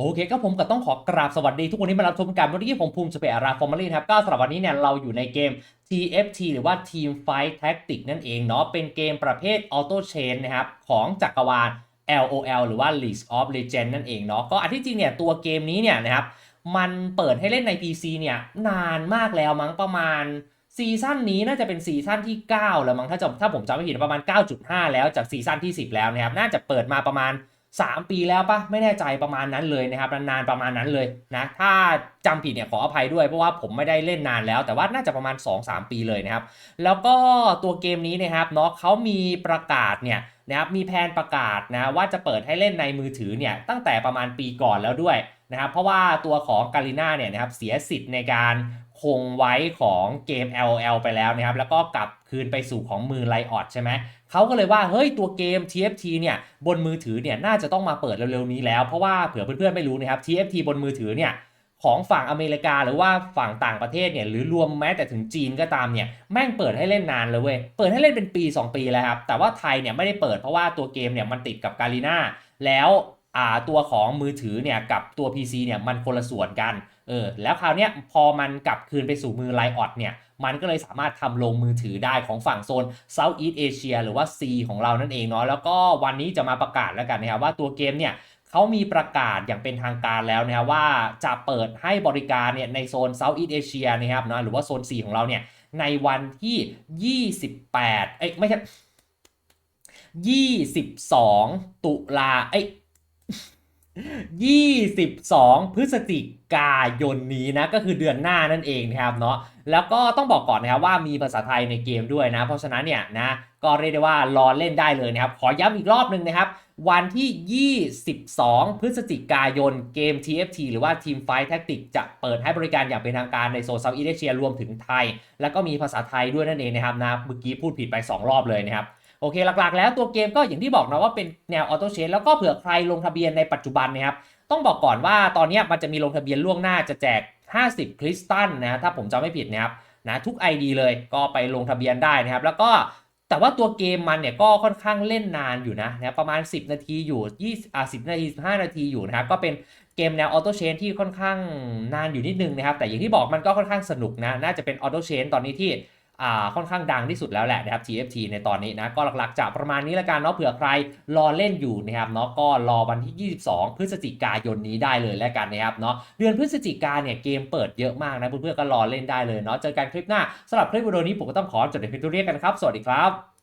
โอเคก็ผมก็ต้องขอกราบสวัสดีทุกคนที่มารับชมกันวันนี้ผมภูมิสเปอาราฟอร์มาลีนะครับก็สำหรับวันนี้เนี่ยเราอยู่ในเกม TFT หรือว่า Team Fight Tactics นั่นเองเนาะเป็นเกมประเภท Auto Chain นะครับของจักรวาล LOL หรือว่า League of Legends นั่นเองเนาะก็อันที่จริงเนี่ยตัวเกมนี้เนี่ยนะครับมันเปิดให้เล่นใน PC เนี่ยนานมากแล้วมั้งประมาณซีซั่นนี้น่าจะเป็นซีซั่นที่ 9 แล้วมั้งถ้าจำถ้าผมจำไม่ผิดประมาณ 9.5 แล้วจากซีซั่นที่ 10 แล้วนะครับน่าจะเปิดมาประมาณ 3 ปีแล้วปะไม่แน่ใจประมาณนั้นเลยนะครับนานๆประมาณนั้นเลยนะถ้าจำผิดเนี่ยขออภัยด้วยเพราะว่าผมไม่ได้เล่นนานแล้ว แต่ว่าน่าจะประมาณ 2-3 ปีเลยนะครับ แล้วก็ตัวเกมนี้นะครับเนาะเขามีประกาศเนี่ยนะครับมีแผนประกาศนะว่าจะเปิดให้เล่นในมือถือเนี่ยตั้งแต่ประมาณปีก่อนแล้วด้วยนะครับเพราะว่าตัวของกาลิน่าเนี่ยนะครับเสียสิทธิ์ในการ คงไว้ของเกม L O L ไปแล้วนะครับ แล้วก็กลับคืนไปสู่ของมือไลออดใช่ไหม เขาก็เลยว่า เฮ้ย ตัวเกม TFT เนี่ย บนมือถือเนี่ย น่าจะต้องมาเปิดเร็วๆนี้แล้ว เพราะว่าเผื่อเพื่อนๆไม่รู้นะครับ TFT บนมือถือเนี่ยของฝั่งอเมริกาหรือว่าฝั่งต่างประเทศเนี่ยหรือรวมแม้แต่ถึงจีนก็ตามเนี่ยแม่งเปิดให้เล่นนานเลยเว้ยเปิดให้เล่นเป็นปี 2 ปีแล้วครับแต่ว่าไทยเนี่ยไม่ได้เปิดเพราะว่าตัวเกมเนี่ยมันติดกับกาลีนาแล้ว ตัวของมือถือเนี่ยกับตัว PC เนี่ยมันคนละส่วนกันเออแล้วคราวเนี้ยพอมันกลับคืนไปสู่มือไลออดเนี่ยมันก็เลยสามารถทำลงมือถือได้ของฝั่งโซน Southeast Asia หรือว่า C ของเรานั่นเองเนาะแล้วก็วันนี้จะมาประกาศแล้วกันนะครับว่าตัวเกมเนี่ยเขามีประกาศอย่างเป็นทางการแล้วนะครับว่าจะเปิดให้บริการเนี่ยในโซน Southeast Asia นะครับนะหรือว่าโซน4ของเราเนี่ยในวันที่ 28 เอ้ยไม่ใช่ 22 ตุลาเอ้ย 22 พฤศจิกายนนี้นะก็คือเดือนหน้านั่นเองนะครับเนาะแล้วก็ต้องบอกก่อนนะครับว่ามีภาษาไทยในเกมด้วยนะ เพราะฉะนั้นเนี่ยนะก็เรียกได้ว่ารอเล่นได้เลยนะครับ ขอย้ำอีกรอบหนึ่งนะครับ วันที่ 22 พฤศจิกายนเกม TFT หรือว่า Team Fight Tactics จะเปิดให้บริการอย่างเป็นทางการในโซน South East Asia รวมถึงไทย แล้วก็มีภาษาไทยด้วยนั่นเองนะครับนะเมื่อกี้พูดผิดไป 2 รอบเลยนะครับ โอเคหลักๆ แล้วตัวเกมก็อย่างที่บอกนะว่าเป็นแนวออโต้เชนแล้วก็เผื่อใครลงทะเบียนในปัจจุบันนะครับต้องบอกก่อนว่าตอนนี้มันจะมีลงทะเบียนล่วงหน้าจะแจก 50 คริสตัลนะถ้าผมจำไม่ผิดนะครับนะทุก ID เลยก็ไปลงทะเบียนได้นะครับ แล้วก็แต่ว่าตัวเกมมันเนี่ยก็ค่อนข้างเล่นนานอยู่นะนะประมาณ 10 นาทีอยู่20อ่า10 นาที 15 นาทีอยู่นะครับก็เป็นเกมแนวออโต้เชนที่ค่อนข้างนานอยู่นิดนึงนะครับ แต่อย่างที่บอกมันก็ค่อนข้างสนุกนะ น่าจะเป็นออโต้เชนตอนนี้ที่ ค่อนข้างดังที่สุดแล้วแหละนะครับ TFT ในตอนนี้นะก็หลักๆจะประมาณนี้ละกันเนาะเผื่อใครรอเล่นอยู่นะครับเนาะก็รอวันที่ 22 พฤศจิกายนนี้ได้เลยแล้วกันนะครับเนาะเดือนพฤศจิกาเนี่ยเกมเปิดเยอะมากนะเพื่อนๆก็รอเล่นได้เลยเนาะเจอกันคลิปหน้าสำหรับคลิปวิดีโอนี้ผมก็ต้องขอจบในเพียงตัวเรียกกันครับ สวัสดีครับ